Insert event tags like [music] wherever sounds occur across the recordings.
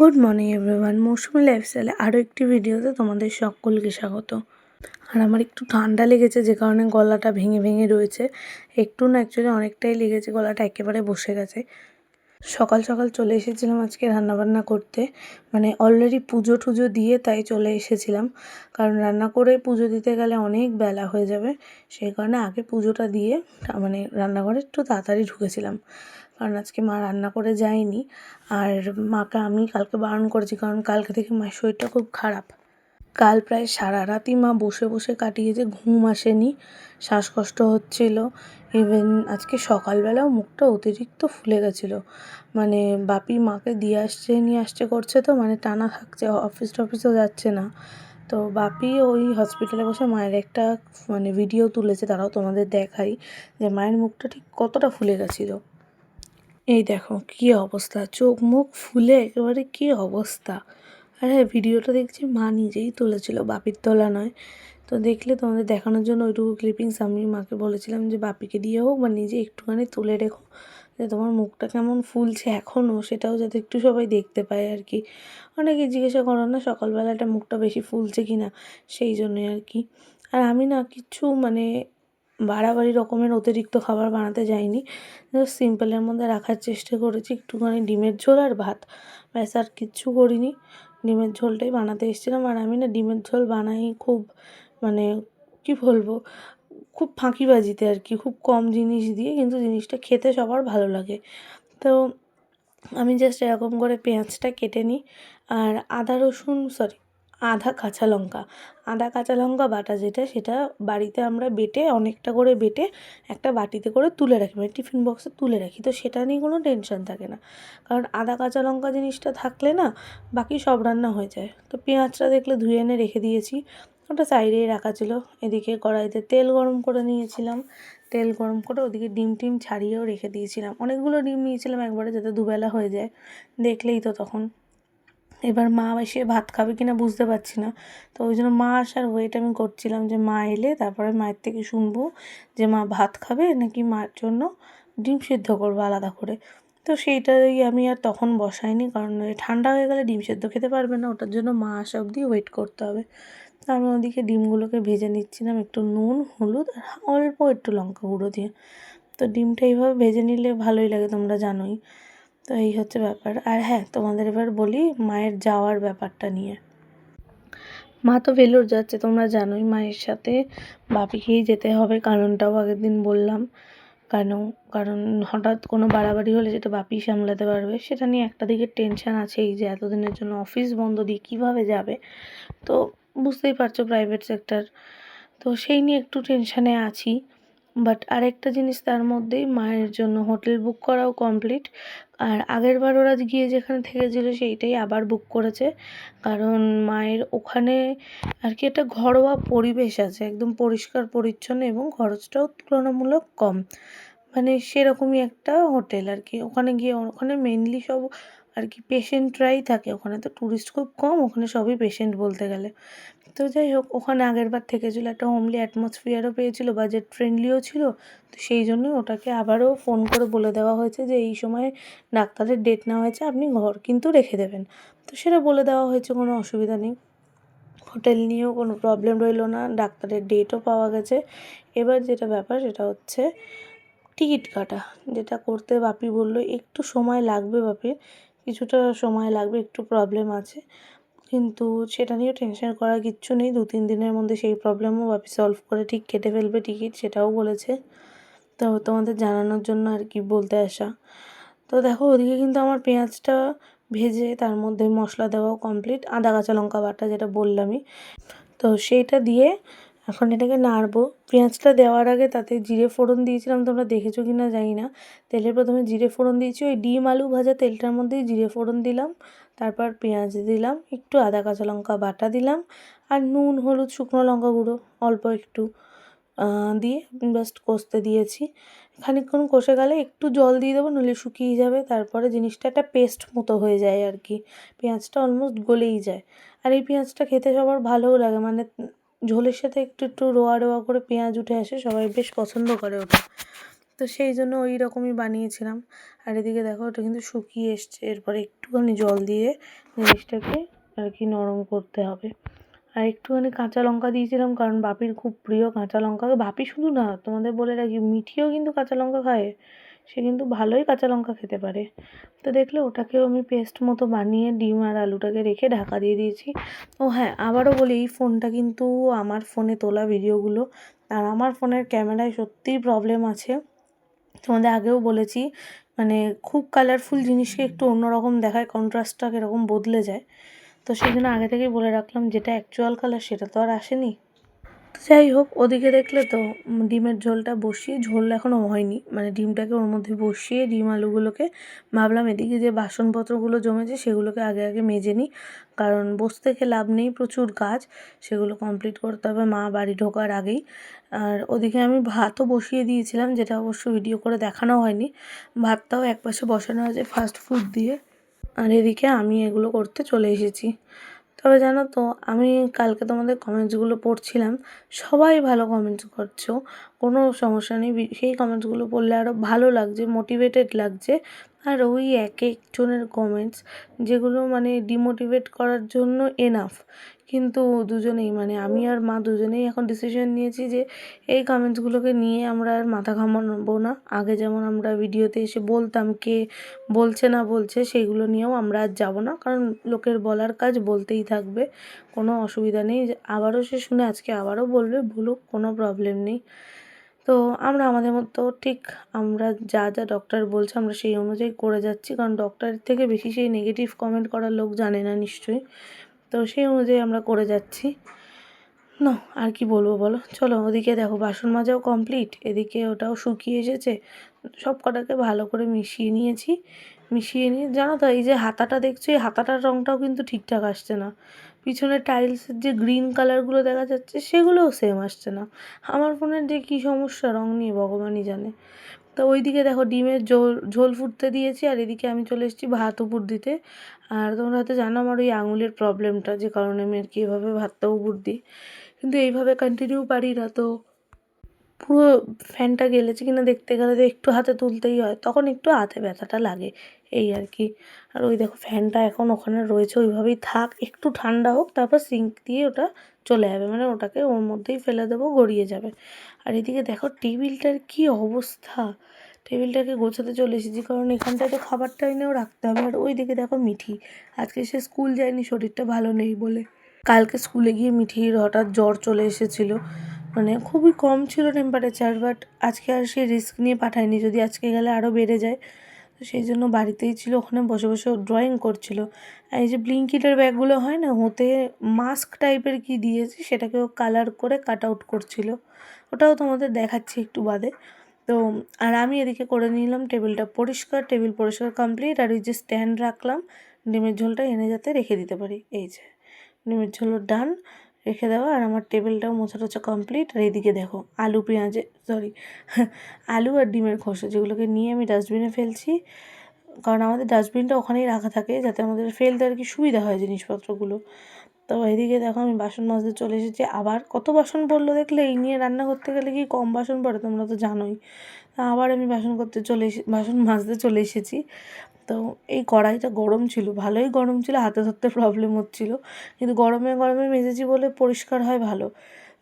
Good morning everyone মৌসুমি লাইফস্টাইলে আরও একটি ভিডিওতে তোমাদের সকলকে স্বাগত। আর আমার একটু ঠান্ডা লেগেছে, যে কারণে গলাটা ভেঙে ভেঙে রয়েছে। একটু না অ্যাকচুয়ালি অনেকটাই লেগেছে, গলাটা একেবারে বসে গেছে। সকাল সকাল চলে এসেছিলাম আজকে রান্নাবান্না করতে। মানে অলরেডি পুজো টুজো দিয়ে তাই চলে এসেছিলাম। কারণ রান্না করে পুজো দিতে গেলে অনেক বেলা হয়ে যাবে। সেই কারণে আগে পুজোটা দিয়ে মানে রান্নাঘরে একটু তাড়াতাড়ি ঢুকেছিলাম। কারণ আজকে মা রান্না করে যায়নি। আর মাকে আমি কালকে বারণ করেছি। কারণ কালকে থেকে মায়ের শরীরটা খুব খারাপ। কাল প্রায় সারা রাতই মা বসে বসে কাটিয়েছে ঘুম আসেনি, শ্বাসকষ্ট হচ্ছিল। ইভেন আজকে সকালবেলাও মুখটা অতিরিক্ত ফুলে গেছিল। মানে বাপি মাকে দিয়ে আসছে, নিয়ে আসছে, করছে তো মানে টানা থাকছে, অফিস টফিসও যাচ্ছে না। তো বাপি ওই হসপিটালে বসে মায়ের একটা মানে ভিডিও তুলেছে, তারাও তোমাদের দেখাই, যে মায়ের মুখটা ঠিক কতটা ফুলে গেছিল। এই দেখো, কী অবস্থা, চোখ মুখ ফুলে, একেবারে কী অবস্থা। আর হ্যাঁ ভিডিওটা দেখছি মা নিজেই তুলেছিল, বাপির তোলা নয়। তো দেখলে তোমাদের দেখানোর জন্য ওইটুকু ক্লিপিংস আমি মাকে বলেছিলাম যে বাপিকে দিয়ে হোক বা নিজে একটুখানি তুলে রেখো, যে তোমার মুখটা কেমন ফুলছে এখনও সেটাও যাতে একটু সবাই দেখতে পায় আর কি। অনেকে জিজ্ঞাসা করো না সকালবেলাটা মুখটা বেশি ফুলছে কি না সেই জন্যই আর কি। আর আমি না কিছু মানে বাড়াবাড়ি রকমের অতিরিক্ত খাবার বানাতে যাইনি জাস্ট সিম্পলের মধ্যে রাখার চেষ্টা করেছি, একটুখানি ডিমের ঝোল আর ভাত। ব্যাস আর কিচ্ছু করিনি। ডিমের ঝোলটাই বানাতে এসেছিলাম। আর আমি না ডিমের ঝোল বানাই খুব মানে কি বলব, খুব ফাঁকিবাজিতে আর কি, খুব কম জিনিস দিয়ে কিন্তু জিনিসটা খেতে সবার ভালো লাগে। তো আমি জাস্ট এরকম করে পেঁয়াজটা কেটে নিই। আর আদা রসুন সরি আধা কাঁচা লঙ্কা। আদা কাঁচা লঙ্কা বাটা যেটা, সেটা বাড়িতে আমরা বেটে, অনেকটা করে বেটে একটা বাটিতে করে তুলে রাখি। মানে টিফিন বক্সে তুলে রাখি। তো সেটা নিয়ে কোনো টেনশন থাকে না। কারণ আদা কাঁচা লঙ্কা জিনিসটা থাকলে না বাকি সব রান্না হয়ে যায়। তো পেঁয়াজটা দেখলে ধুয়ে এনে রেখে দিয়েছি। ওটা সাইডেই রাখা ছিল। এদিকে কড়াইতে তেল গরম করে নিয়েছিলাম। তেল গরম করে ওদিকে ডিম টিম ছাড়িয়েও রেখে দিয়েছিলাম। অনেকগুলো ডিম নিয়েছিলাম একবারে যাতে দুবেলা হয়ে যায়। দেখলেই তো তখন। এবার মা এসে ভাত খাবে কিনা বুঝতে পারছি না। তো ওই জন্য মা আসার ওয়েট আমি করছিলাম যে মা এলে তারপরে মায়ের থেকে শুনব যে মা ভাত খাবে নাকি মার জন্য ডিম সিদ্ধ করব আলাদা করে। তো সেইটাই আমি আর তখন বসাইনি কারণ ঠান্ডা হয়ে গেলে ডিম সেদ্ধ খেতে পারবে না, ওটার জন্য মা আসা অবধি ওয়েট করতে হবে। তো আমি ওদিকে ডিমগুলোকে ভেজে নিচ্ছিলাম, একটু নুন, হলুদ আর অল্প একটু লঙ্কা গুঁড়ো দিয়ে। তো ডিমটা এইভাবে ভেজে নিলে ভালোই লাগে তোমরা জানোই। তো এই হচ্ছে ব্যাপার। আর হ্যাঁ তোমাদের এবার বলি মায়ের যাওয়ার ব্যাপারটা নিয়ে। মা তো ভেলোর যাচ্ছে, তোমরা জানোই মায়ের সাথে বাপিকেই যেতে হবে, কারণটাও আগের দিন বললাম। কেন? কারণ হঠাৎ কোনো বাড়াবাড়ি হলে যেটা বাপি সামলাতে পারবে, সেটা নিয়ে একটা দিকে টেনশান আছেই যে এতদিনের জন্য অফিস বন্ধ দিয়ে কীভাবে যাবে? তো বুঝতেই পারছ প্রাইভেট সেক্টর। তো সেই নিয়ে একটু টেনশানে আছি। বাট আরেকটা জিনিস তার মধ্যেই মায়ের জন্য হোটেল বুক করাও কমপ্লিট। আর আগের বার ওরা গিয়ে যেখানে থেকেছিল সেইটাই আবার বুক করেছে। কারণ মায়ের ওখানে আর কি একটা ঘরোয়া পরিবেশ আছে, একদম পরিষ্কার, পরিচ্ছন্ন এবং খরচটাও তুলনামূলক কম। মানে সেরকমই একটা হোটেল আর কি। ওখানে গিয়ে, ওখানে মেনলি সব আর কি পেশেন্টরাই থাকে ওখানে তো ট্যুরিস্ট খুব কম, ওখানে সবই পেশেন্ট বলতে গেলে। তো যাই হোক, ওখানে আগের বার থেকেছিলো, একটা হোমলি অ্যাটমসফিয়ারও পেয়েছিলো বাজেট ফ্রেন্ডলিও ছিল, তো সেই জন্যই ওটাকে আবারও ফোন করে বলে দেওয়া হয়েছে যে এই সময় ডাক্তারের ডেট নেওয়া হয়েছে, আপনি ঘর কিন্তু রেখে দেবেন। তো সেটা বলে দেওয়া হয়েছে, কোনো অসুবিধা নেই। হোটেল নিয়েও কোনো প্রবলেম রইল না, ডাক্তারের ডেটও পাওয়া গেছে। এবার যেটা ব্যাপার, সেটা হচ্ছে টিকিট কাটা, যেটা করতে বাপি বলল, একটু সময় লাগবে বাপির কিছুটা সময় লাগবে, একটু প্রবলেম আছে। কিন্তু সেটা নিয়েও টেনশন করার কিচ্ছু নেই। দু, তিন দিনের মধ্যে সেই প্রবলেমও বাপি সলভ করে ঠিক কেটে ফেলবে টিকিট সেটাও বলেছে। তো তোমাদের জানানোর জন্য আর কি বলতে আসা। তো দেখো, ওদিকে কিন্তু আমার পেঁয়াজটা ভেজে তার মধ্যে মশলা দেওয়াও কমপ্লিট আদা, কাঁচা লঙ্কা বাটা যেটা বললামই। তো সেইটা দিয়ে এখন এটাকে নাড়বো। পেঁয়াজটা দেওয়ার আগে তাতে জিরে ফোড়ন দিয়েছিলাম, তোমরা দেখেছ কি না জানি না। তেলের প্রথমে জিরে ফোড়ন দিয়েছি, ওই ডিম আলু ভাজা তেলটার মধ্যেই জিরে ফোড়ন দিলাম, তারপর পেঁয়াজ দিলাম, একটু আদা কাঁচা লঙ্কা বাটা দিলাম, আর নুন, হলুদ, শুকনো লঙ্কা গুঁড়ো অল্প একটু দিয়ে জাস্ট কষতে দিয়েছি। খানিকক্ষণ কষে গেলে একটু জল দিয়ে দেবো, নইলে শুকিয়ে যাবে, তারপরে জিনিসটা একটা পেস্ট মতো হয়ে যায় আর কি। পেঁয়াজটা অলমোস্ট গলেই যায়। আর এই পেঁয়াজটা খেতে সবার ভালোও লাগে মানে ঝোলের সাথে একটু একটু রোয়া রোয়া করে পেঁয়াজ উঠে আসে, সবাই বেশ পছন্দ করে ওটা। তো সেই জন্য ওই রকমই বানিয়েছিলাম। আর এদিকে দেখো, ওটা কিন্তু শুকিয়ে এসছে। এরপরে একটুখানি জল দিয়ে জিনিসটাকে আর কি নরম করতে হবে। আর একটুখানি কাঁচা লঙ্কা দিয়েছিলাম, কারণ বাপির খুব প্রিয় কাঁচা লঙ্কা। বাপি শুধু না, তোমাদের বলে রাখি, মিঠিও কিন্তু কাঁচা লঙ্কা খায়। সে কিন্তু ভালোই কাঁচা লঙ্কা খেতে পারে। তো দেখলে ওটাকেও আমি পেস্ট মতো বানিয়ে ডিম আর আলুটাকে রেখে ঢাকা দিয়ে দিয়েছি। ও হ্যাঁ আবারও বলি, এই ফোনটা কিন্তু আমার ফোনে তোলা ভিডিওগুলো আর আমার ফোনের ক্যামেরায় সত্যিই প্রবলেম আছে। তোমাদের আগেও বলেছি মানে খুব কালারফুল জিনিসকে একটু অন্যরকম দেখায় কন্ট্রাস্টটা কীরকম বদলে যায়। তো সেই জন্য আগে থেকেই বলে রাখলাম, যেটা অ্যাকচুয়াল কালার সেটা তো আর আসেনি। যাই হোক, ওদিকে দেখলে তো ডিমের ঝোলটা বসিয়ে, ঝোল এখনও হয়নি। মানে ডিমটাকে ওর মধ্যে বসিয়ে, ডিম আলুগুলোকে ভাবলাম এদিকে যে বাসনপত্রগুলো জমেছে সেগুলোকে আগে আগে মেজে নিই। কারণ বসে থেকে লাভ নেই প্রচুর কাজ, সেগুলো কমপ্লিট করতে হবে, মা বাড়ি ঢোকার আগেই। আর ওদিকে আমি ভাতও বসিয়ে দিয়েছিলাম, যেটা অবশ্য ভিডিও করে দেখানো হয়নি। ভাতটাও একপাশে বসানো আছে ফাস্ট ফুড দিয়ে। আর এদিকে আমি এগুলো করতে চলে এসেছি। তবে জানো তো, আমি কালকে তোমাদের কমেন্টসগুলো পড়ছিলাম, সবাই ভালো কমেন্টস করছ, কোনো সমস্যা নেই, সেই কমেন্টসগুলো পড়লে আরও ভালো লাগছে মোটিভেটেড লাগছে আর ওই এক একজনের কমেন্টস যেগুলো মানে ডিমোটিভেট করার জন্য এনাফ কিন্তু দুজনেই মানে আমি আর মা দুজনেই এখন ডিসিশন নিয়েছি যে এই কমেন্টসগুলোকে নিয়ে আমরা আর মাথা ঘামাবো না। আগে যেমন আমরা ভিডিওতে এসে বলতাম কে বলছে না বলছে সেইগুলো নিয়েও আমরা আর যাব না। কারণ লোকের বলার কাজ বলতেই থাকবে, কোনো অসুবিধা নেই। আবারও সে শুনে আজকে আবারও বলবে ভুলুক কোনো প্রবলেম নেই। তো আমরা আমাদের মতো ঠিক আমরা যা যা ডক্টর বলছে আমরা সেই অনুযায়ী করে যাচ্ছি। কারণ ডক্টরের থেকে বেশি সেই নেগেটিভ কমেন্ট করার লোক জানে না নিশ্চয়ই। তো সেই অনুযায়ী আমরা করে যাচ্ছি। না, আর কি বলব বলো? চলো ওদিকে দেখো, বাসন মাজাও কমপ্লিট এদিকে ওটাও শুকিয়ে এসেছে। সব কটাকে ভালো করে মিশিয়ে নিয়েছি। মিশিয়ে নিয়ে, জানো তো, এই যে হাতাটা দেখছ, এই হাতাটার রঙটাও কিন্তু ঠিকঠাক আসছে না। পিছনে টাইলসের যে গ্রিন কালারগুলো দেখা যাচ্ছে, সেগুলোও সেম আসছে না। আমার ফোনের যে কী সমস্যা রঙ নিয়ে ভগবানই জানে। তো ওইদিকে দেখো, ডিমের ঝোল ঝোল ফুটতে দিয়েছি, আর এদিকে আমি চলে এসেছি ভাত উপর দিতে। আর তোমরা হয়তো জানো আমার ওই আঙুলের প্রবলেমটা যে কারণে আমি আর কি এভাবে ভাতটা উপর দিই। কিন্তু এইভাবে কন্টিনিউ পারি না, তো পুরো ফ্যানটা গেলেছে কিনা দেখতে গেলে তো একটু হাতে তুলতেই হয়, তখন একটু হাতে ব্যথাটা লাগে, এই আর কি। আর ওই দেখো ফ্যানটা এখন ওখানে রয়েছে, ওইভাবেই থাক, একটু ঠান্ডা হোক, তারপর সিঙ্ক দিয়ে ওটা চলে যাবে মানে ওটাকে ওর মধ্যেই ফেলে দেবো, গড়িয়ে যাবে। আর এদিকে দেখো টেবিলটার কি অবস্থা, টেবিলটাকে গোছাতে চলে এসেছি, কারণ এখানটায় তো খাবারটা এনেও রাখতে হবে। আর ওইদিকে দেখো মিঠি, আজকে সে স্কুল যায়নি, শরীরটা ভালো নেই বলে। কালকে স্কুলে গিয়ে মিঠির হঠাৎ জ্বর চলে এসেছিল মানে খুবই কম ছিল টেম্পারেচার বাট আজকে আর সে রিস্ক নিয়ে পাঠায়নি। যদি আজকে গেলে আরও বেড়ে যায়, তো সেই জন্য বাড়িতেই ছিল, ওখানে বসে বসে ড্রয়িং করছিল। এই যে ব্লিঙ্কিটের ব্যাগগুলো হয় না, ওতে মাস্ক টাইপের কি দিয়েছে সেটাকেও কালার করে কাট আউট করছিল। ওটাও তোমাদের দেখাচ্ছি একটু বাদে। তো, আর আমি এদিকে করে নিলাম টেবিলটা পরিষ্কার টেবিল পরিষ্কার কমপ্লিট আর ওই যে স্ট্যান্ড রাখলাম, ডিমের ঝোলটা এনে যাতে রেখে দিতে পারি। এই যে, ডিমের ঝোলও ডান রেখে দেওয়া আর আমার টেবিলটাও মোছা টোছা কমপ্লিট আর এইদিকে দেখো, আলু, পেঁয়াজে সরি আলু আর ডিমের খোসা, যেগুলোকে নিয়ে আমি ডাস্টবিনে ফেলছি। কারণ আমাদের ডাস্টবিনটা ওখানেই রাখা থাকে, যাতে আমাদের ফেলতে আর কি সুবিধা হয় জিনিসপত্রগুলো। তো এদিকে দেখো, আমি বাসন মাজতে চলে এসেছি। আবার কত বাসন পড়ল দেখলে? এই নিয়ে রান্না করতে গেলে কি কম বাসন পড়ে তোমরা তো জানোই। আবার আমি বাসন করতে চলে এসে, বাসন মাজতে চলে এসেছি। তো এই কড়াইটা গরম ছিল, ভালোই গরম ছিল, হাতে ধরতে প্রবলেম হচ্ছিল। কিন্তু গরমে গরমে মেজেছি বলে পরিষ্কার হয় ভালো।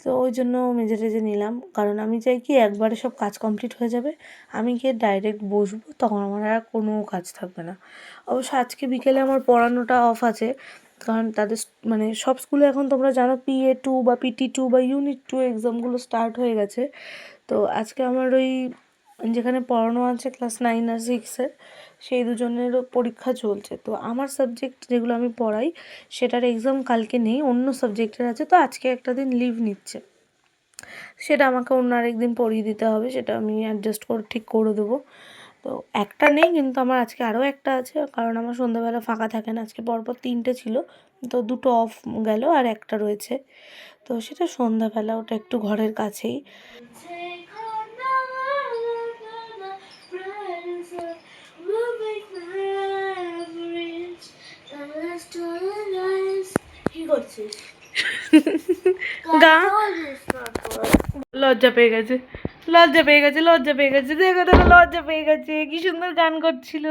তো ওই জন্য মেজে টেজে নিলাম। কারণ আমি চাই কি একবারে সব কাজ কমপ্লিট হয়ে যাবে। আমি গিয়ে ডাইরেক্ট বসবো, তখন আমার আর কোনো কাজ থাকবে না। অবশ্য আজকে বিকেলে আমার পড়ানোটা অফ আছে। কারণ তাদের মানে সব স্কুলে এখন তোমরা জানো পিএ টু বা পিটি টু বা ইউনিট টু এক্সামগুলো স্টার্ট হয়ে গেছে। তো আজকে আমার ওই যেখানে পড়ানো আছে ক্লাস নাইন আর সিক্সের সেই দুজনেরও পরীক্ষা চলছে। তো আমার সাবজেক্ট যেগুলো আমি পড়াই, সেটার এক্সাম কালকে নেই, অন্য সাবজেক্টের আছে, তো আজকে একটা দিন লিভ নিচ্ছে। সেটা আমাকে অন্য আরেকদিন পড়িয়ে দিতে হবে, সেটা আমি অ্যাডজাস্ট করে, ঠিক করে দেবো। তো একটা নেই, কিন্তু আমার আজকে আরও একটা আছে, কারণ আমার সন্ধ্যাবেলা ফাঁকা থাকে না, আজকে পরপর তিনটে ছিল, তো দুটো অফ গেল আর একটা রয়েছে। তো সেটা সন্ধ্যাবেলা, ওটা একটু ঘরের কাছেই। গা। লজ্জা পেয়ে গেছে। লজ্জা পেয়ে গেছে লজ্জা পেয়ে গেছে। দেখো দেখো লজ্জা পেয়ে গেছে। কি সুন্দর গান করছিল।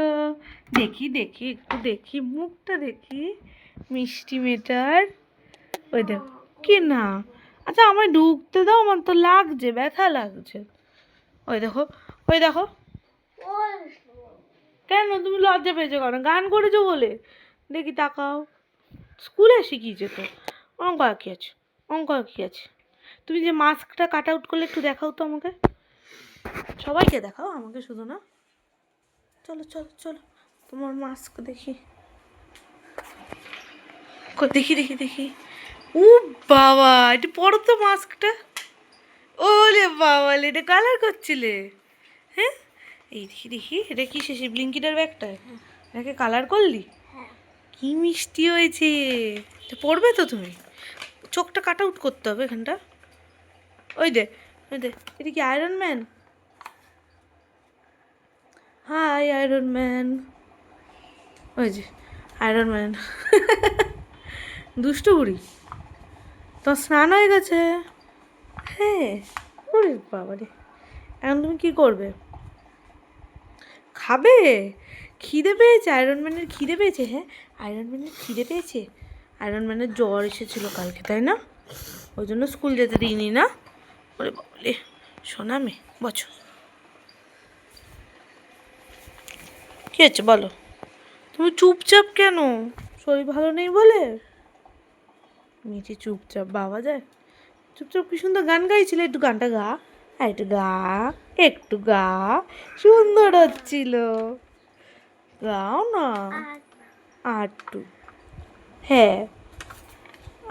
দেখি দেখি একটু দেখি মুখটা দেখি। মিষ্টি মেটার ওই দেখো কি না? আচ্ছা আমায় ঢুকতে দাও আমার তো লাগছে ব্যথা লাগছে। ওই দেখো ওই দেখো। কেন? তুমি লজ্জা পেয়েছ কেন? গান করেছ বলে। দেখি তাকাও। স্কুলে শিখিয়েছে তো অঙ্ক কি আছে? অঙ্ক কি আছে? তুমি যে মাস্কটা কাট আউট করলে একটু দেখাও তো আমাকে। সবাইকে দেখাও, আমাকে শুধু না। চলো চলো চলো, তোমার মাস্ক দেখি। দেখি দেখি দেখি। ও বাবা, এটা পড়ো তো মাস্কটা। ওলে বাবা এটা কালার করছিলে। হ্যাঁ? এই দেখি দেখি, এটা কি শেষে ব্লিঙ্কিটার ব্যাগটা? এটাকে কালার করলি? কি মিষ্টি হয়েছে? পড়বে তো তুমি? চোখটা কাট আউট করতে হবে এখানটা। ওই দে ওই দে, এটা কি আয়রন ম্যান হাই আয়রন ম্যান ওই যে আয়রন ম্যান [laughs] দুষ্টু বুড়ি। তো স্নান হয়ে গেছে? হ্যাঁ। বাবারে। এখন তুমি কি করবে? খাবে? খিদে পেয়েছে? আয়রন ম্যানের খিদে পেয়েছে? হ্যাঁ। আয়রন ম্যানের খিদে পেয়েছে? আয়রন ম্যানের জ্বর এসেছিল কালকে, তাই না? ওই জন্য স্কুল যেতে দিইনি, না? ওরে বলে শোনা মে বছর কী হচ্ছে, বলো? তুমি চুপচাপ কেন? শরীর ভালো নেই বলে? মিঠি চুপচাপ, বাবা যায়। চুপচাপ কি সুন্দর গান গাইছিলে? একটু গানটা গা। আর একটু গা একটু গা। সুন্দর হচ্ছিল। গাও না। আর একটু হ্যাঁ।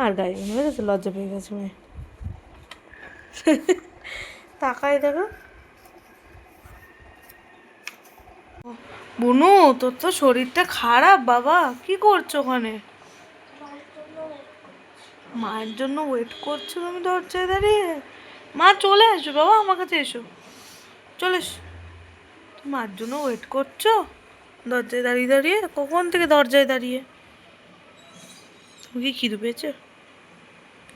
আর গাড়ি না বুঝেছ লজ্জা পেয়ে গেছে মেয়ে। তাকাই দেখো। বুনু তোর তো শরীরটা খারাপ বাবা। কি করছ ওখানে? মায়ের জন্য ওয়েট করছ তুমি দরজায় দাঁড়িয়ে? মা চলে আসো বাবা আমার কাছে এসো। চলে এসো। মার জন্য ওয়েট করছ? দরজায় দাঁড়িয়ে দাঁড়িয়ে? কখন থেকে দরজায় দাঁড়িয়ে? তুমি কি খিদে পেয়েছ?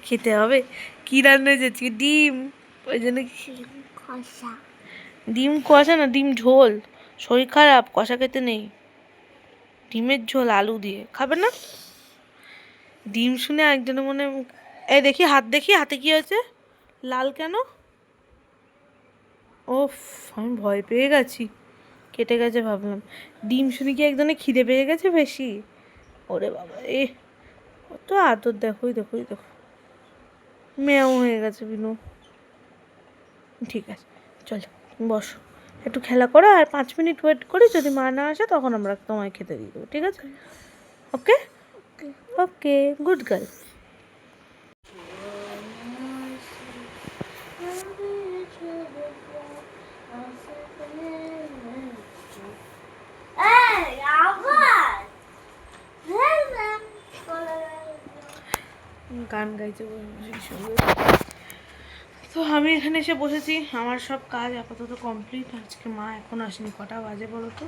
খেতে হবে। কী রান্না হয়েছে? ডিম। ওই জন্য কি- ডিম কষা না ডিম ঝোল। শরীর খারাপ কষা খেতে নেই। ডিমের ঝোল আলু দিয়ে। খাবে না? ডিম শুনে একজনের মনে এ দেখি হাত দেখি হাতে কি হয়েছে? লাল কেন? ওফ আমি ভয় পেয়ে গেছি। কেটে গেছে ভাবলাম। ডিম শুনে কি একজনে খিদে পেয়ে গেছে বেশি? ওরে বাবা এ কত আদর দেখো দেখো দেখো। মেয়াও হয়ে গেছে বিনু। ঠিক আছে চলো বসো। একটু খেলা করো আর পাঁচ মিনিট ওয়েট করে যদি মা না আসে তখন আমরা তোমায় খেতে দিয়ে দেবো ঠিক আছে? ওকে ওকে গুড গার্ল এই আবার গান গাইছে তো আমি এখানে এসে বসেছি, আমার সব কাজ আপাতত কমপ্লিট আজকে মা এখন আসেনি, কটা বাজে বলো তো?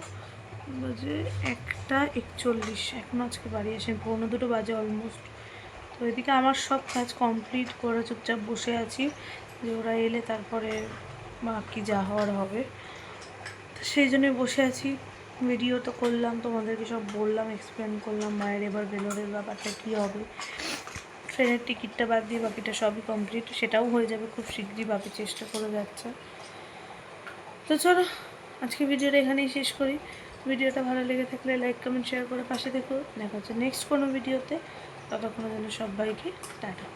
বাজে একটা একচল্লিশ, এখন আজকে বাড়ি আসেনি, পৌনে দুটো বাজে অলমোস্ট তো এদিকে আমার সব কাজ কমপ্লিট করে চুপচাপ বসে আছি, যে ওরা এলে তারপরে বাকি যা হওয়ার হবে। তো সেই জন্যই বসে আছি ভিডিও তো করলাম, তোমাদেরকে সব বললাম এক্সপ্লেন করলাম, মায়ের এবার বেলোরের ব্যাপারটা কী হবে। ট্রেনের টিকিটটা বাদ দিয়ে বাকিটা সবই কমপ্লিট সেটাও হয়ে যাবে খুব শীঘ্রই বাকি চেষ্টা করে যাচ্ছে। তো চলো আজকে ভিডিওটা এখানেই শেষ করি। ভিডিওটা ভালো লেগে থাকলে লাইক কমেন্ট শেয়ার করে পাশে দেখো দেখা হচ্ছে নেক্সট কোনো ভিডিওতে। ততক্ষণ জন্য সবাইকে টাটা।